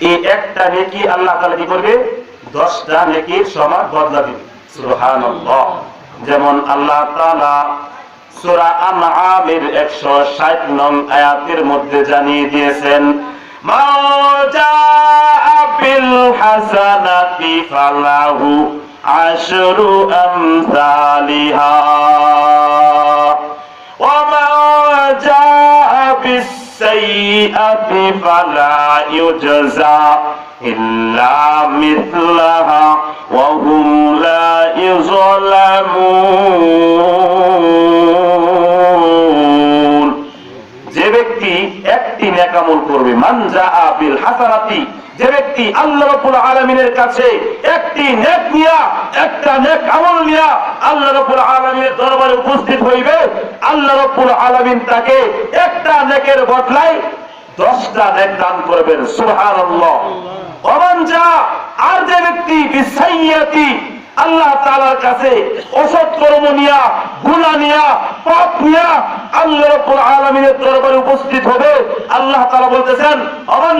এই একটা নেকি আল্লাহ তাআলা কি করবে? দশটা নেকির সমান বদলা দিবে। সুবহানাল্লাহ। যেমন আল্লাহ তাআলা সূরা আনআমের 160 নং আয়াতের মধ্যে জানিয়ে দিয়েছেন হাসানাতি ফালাহু আশরু আমসালিহা। بالسيئة فلا يجزى إلا مثلها وهم لا يظلمون যে ব্যক্তি একটি নেকামল করবে মানজা আবিল হাসানাতি যে ব্যক্তি আল্লাহ রাব্বুল আলামিনের কাছে একটি নেক নিয়া একটা নেক আমল নিয়া আল্লাহ রাব্বুল আলামিনের দরবারে উপস্থিত হইবে আল্লাহ রাব্বুল আলামিন তাকে একটা নেকের বদলায় দশটা নেক দান করবেন যা, আর যে ব্যক্তি, বিসাইয়াতি, আল্লাহ তাআলার কাছে অসৎ কর্ম নিয়া, গুনাহ নিয়া, পাপ নিয়া আল্লাহ আলামিনের দরবারে উপস্থিত হবে। আল্লাহ তাআলা বলতেছেন আমান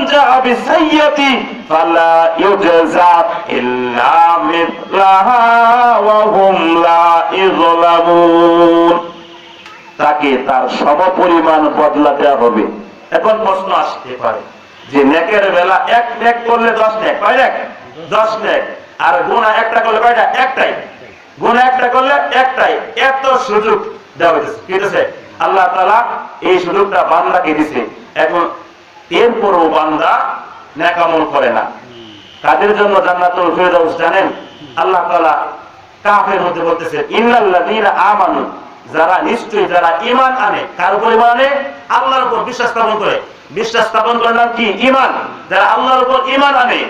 ইযলামুন। তাকে তার সমপরিমাণ বদলা দেওয়া হবে। এখন প্রশ্ন আসতে পারে যে নেকের বেলা এক নেক করলে দশ নেক, কয় নেক? দশ নেক। আর গুণা একটা করলে কয়টা? একটাই। গুণা একটা করলে একটাই। এত সুযোগ দেওয়া হয়েছে কি হয়েছে আল্লাহ তালা এই সুযোগটা বান্দাকে দিছে। এখন এরপরও বান্দা নেকামল করে না। কাদের জন্য ফেরদাউস জানেন? আল্লাহ তাআলা কাফের মধ্যে বলতেছেন ইন্নাল্লাযীনা আমানু যারা নিশ্চয়ই যারা ঈমান আনে, কার উপর ঈমান আনে? আল্লাহর উপর বিশ্বাস স্থাপন করে। বিশ্বাস স্থাপন করে নাম কি? ঈমান। যারা আল্লাহর উপর ঈমান আনে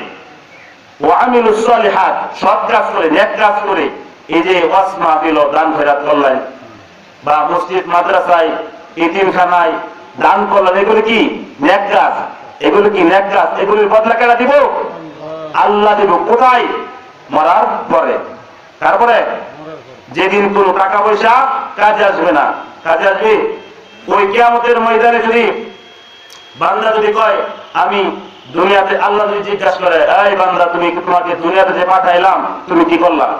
সলিহাত, সৎ কাজ করে, নেক কাজ করে, এই যে দান করলেন, বা মসজিদ, মাদ্রাসায় এতিমখানায় দান করলেন, এগুলো কি? নেক কাজ। এগুলো কি নেক কাজ? এগুলির বদলা কেনা দিব? আল্লাহ দিব। কোথায়? মরার পরে। তারপরে যেদিন কোন টাকা পয়সা কাজে আসবে না। কাজে আসবে? ওই কেয়ামতের ময়দানে যদি বান্দা যদি কয়, আমি দুনিয়াতে আল্লাহ যদি জিজ্ঞাসা করে, এই বান্দা, তুমি তোমাকে দুনিয়াতে যে পাঠাইলাম, তুমি কি করলাম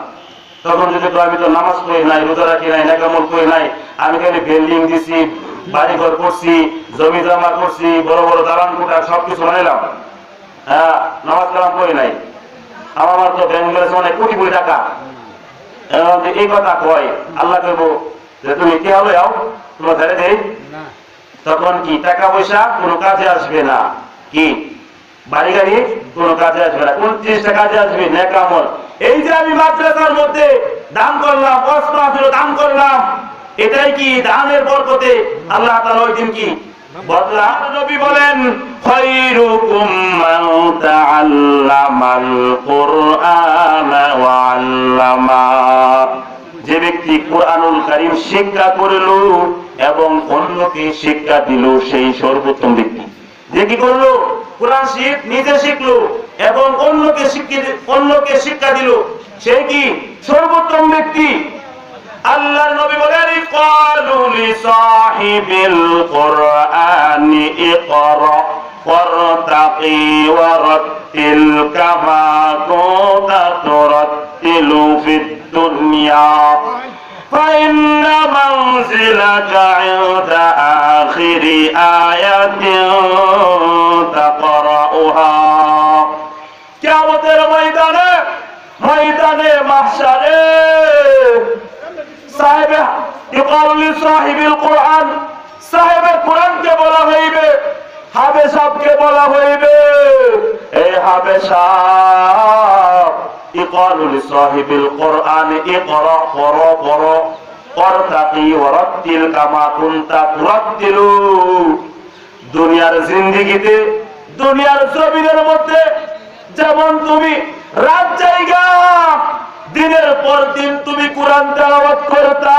তখন যদি আমি তো নামাজ পড়ি নাই, রোজা রাখি নাই, নাকামল করি নাই, আমি খালি বিল্ডিং দিছি বাড়ি ঘর করছি, জমি জমা করছি, বড় বড় দালান কোটা সবকিছু বানাইলাম। হ্যাঁ নামাজ কালাম করি নাই। আমার তো ব্যাংক ব্যালেন্স অনেক কোটি কোটি টাকা। এই কথা কয়। আল্লাহ করব যে তুমি কে হলো যাও তোমার ছেড়ে দেই তখন কি? টাকা পয়সা কোনো কাজে আসবে না। কি? বাড়ি গাড়ি কোনো কাজে আসবে না। কোন জিনিসটা কাজে আসবে নেকামল। এই যে আমি মাদ্রাসার মধ্যে দান করলাম অস্ত্র দান করলাম এটাই কি দানের বরকতে? আল্লাহ তাআলা ওই দিন কি? বদলা নবী বলেন খায়রুকুম মান যে ব্যক্তি কোরআনুল কারীম শিক্ষা করল এবং অন্যকে শিক্ষা দিল, সেই সর্বোত্তম ব্যক্তি। যে কি করল? কোরআন শিখ, নিজে শিখলো এবং অন্যকে অন্যকে শিক্ষা দিল, সে কি? সর্বোত্তম ব্যক্তি। আল্লাহ নবী বলেন ক্বালু লিসাহিবিল ইকরা। ওয়ারতাকি ওয়ারাত্তিল কামা কুনতা তুরাত্তিলু ফিদ দুনিয়া فإن منزلك عند آخر آية تقرأها কিয়ামতের ময়দানে ময়দানে মাহশারে সাহেবে ইকাল সাহিবিল কোরআন সাহেবের কোরআনকে বলা হইবে হাবে সাহকে বলা হইবে এই হাবে সাহ ইকাল সাহিবিল কোরআন ইকরা পর অর্থাকি ওয়ারাত্তিল কামা দুনিয়ার জিন্দিগিতে, দুনিয়ার জমিনের মধ্যে যেমন তুমি রাত জায়গা, দিনের পর দিন তুমি কোরআন তেলাওয়াত করতা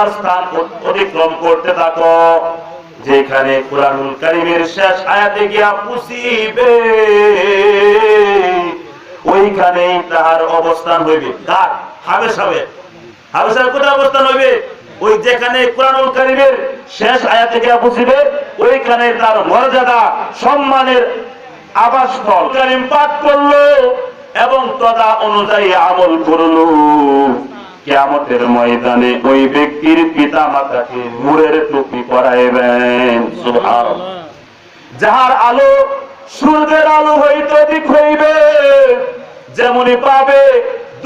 মর্যাদার স্থান অতিক্রম করতে থাকো। যেখানে কোরআনুল কারিমের শেষ আয়াতে গিয়া পুষিবে, ওইখানেই তাহার অবস্থান হইবে। কার হাবেশ হবে হাবেশের কোথায় অবস্থান হইবে? ওই যেখানে কোরআনুল কারিমের শেষ আয়াতে গিয়া পুষিবে, ওইখানে তার মর্যাদা, সম্মানের আবাসস্থল কারিম পাঠ করল এবং তদা অনুযায়ী আমল করল। কেয়ামতের ময়দানে ওই ব্যক্তির পিতা মাতাকে নূরের টুপি পরাইবেন। যাহার আলো সূর্যের আলো হইতে অধিক হইবে, যেমনই পাবে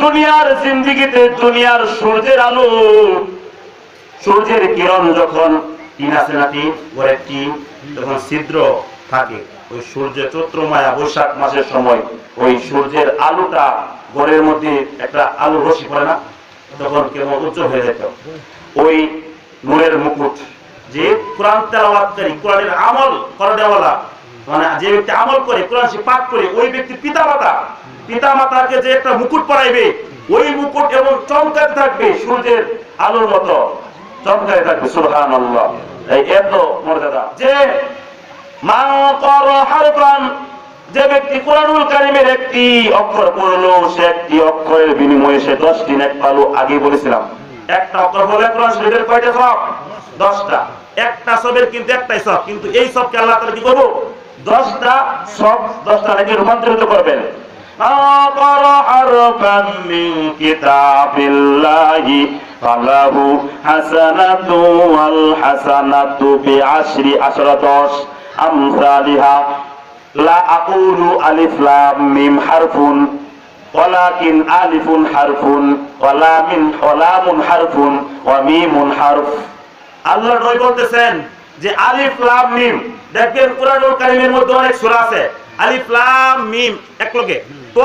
দুনিয়ার জিন্দিগিতে দুনিয়ার সূর্যের আলো। সূর্যের কিরণ যখন টিন আছে না টিন ঘরের টিন তখন ছিদ্র থাকে। ওই সূর্য চৈত্র, মায়া, বৈশাখ মাসের সময় ওই সূর্যের আলোটা ঘরের মধ্যে একটা আলো রশি পড়ে না? তখন কেমন উজ্জ্বল হয়ে যেত। ওই নূরের মুকুট যে কোরআন তেলাওয়াতকারী কোরআনের আমল করে দেওয়ালা মানে যে ব্যক্তি আমল করে, কোরআন সে পাঠ করে, ওই ব্যক্তির পিতা মাতা পিতা মাতাকে যে একটা মুকুট পরাইবে, ওই মুকুট এবং চমকাতে থাকবে সূর্যের আলোর মতো। চমকাতে থাকবে এই এত মর্যাদা। যে মা কর হারফান যে ব্যক্তি কোরআনুল কারিমের একটি অক্ষর পড়ল, সে একটি অক্ষরের বিনিময়ে সে দশ দিন এক পালো আগে বলেছিলাম। একটা অক্ষর বলে কোরআন শরীফের কয়টা সব দশটা। একটা সবের কিন্তু একটাই সব কিন্তু এই সবকে আল্লাহ তাআলা কি করব? দশটা সব দশটা নাকি রূপান্তরিত করবেন। ওয়াল হাসানাতু বিআশরি আশরা আমসালিহা লা আকুলু আলিফ লাম মিম হারফুন, ওয়ালাকিন আলিফুন হারফুন, ওয়ালা মিন, ওয়ালামুন হারফুন, ওয়া মিমুন হারফ। আল্লাহ বলতেছেন যে আলিফ লাম মিম কারীমের মধ্যে অনেক সূরা আছে। আলিফ লাম মিম, এক লগে। তো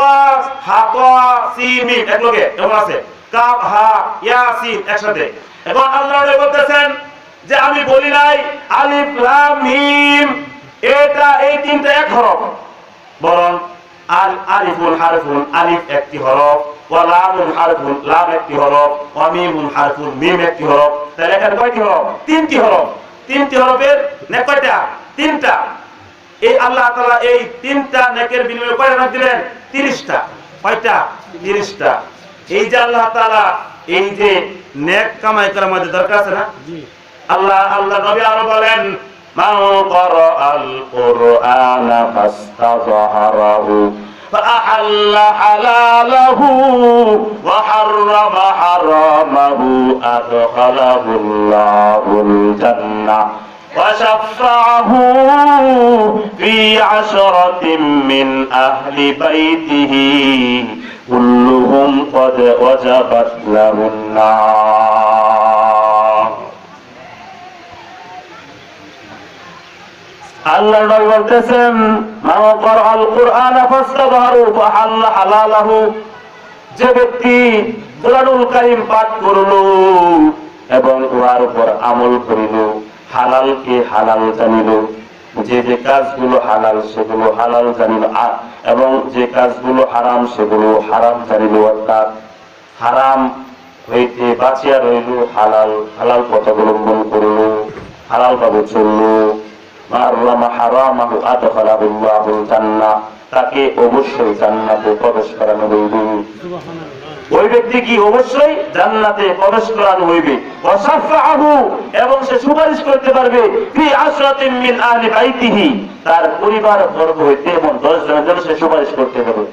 হা তো সিন, মিম, এক লগে এমন আছে। কাফ হা ইয়াসিন একসাথে। এখন আল্লাহ নবী বলতেছেন যে আমি বলি নাই আলিফ লাম মিম। এটা এই তিনটা এক হরফ। বরং আল আলিফুন হারফুন আলিফ একটি হরফ ওয়া লামুন হারফুন লাম একটি হরফ ওয়া মিমুন হারফুন মিম একটি হরফ। তাহলে এখানে কয়টি হরফ? তিনটি হরফ। তিনটি হরফের নে কয়টা? তিনটা। এই আল্লাহ তাআলা এই তিনটা নেকের বিনিময়ে কয়টা নাম দিলেন? 30টা কয়টা? 30টা এই যে আল্লাহ তাআলা এই যে নেক কামাই করার মধ্যে দরকার আছে না? জি। আল্লাহ আল্লাহ নবী আরও বলেন من قرأ القرآن فاستظهره فأحل حلاله وحرم حرامه أدخله الله الجنة وشفعه في عشرة من أهل بيته كلهم قد وجبت له النار আল্লাহ বলতেছেন যে ব্যক্তি কোরআনুল কারীম পাঠ করল এবং উহার উপর আমল করিল, হালালকে হালাল জানিল। যে যে কাজগুলো হালাল, সেগুলো হালাল জানিল। এবং যে কাজগুলো হারাম, সেগুলো হারাম জানিল। অর্থাৎ হারাম হইতে বাঁচিয়া রইল, হালাল হালাল পথ অবলম্বন করল হালাল ভাবে চলল। তাকে অবশ্যই জান্নাতে প্রবেশ করানো হইবে। ওই ব্যক্তি কি অবশ্যই জান্নাতে প্রবেশ করানো হইবে? এবং সে সুপারিশ করতে পারবে ফি আশরাতিন মিন আহলি বাইতিহি। তার পরিবার বর্গ হইতে এবং 10 জনের জন্য সে সুপারিশ করতে পারবে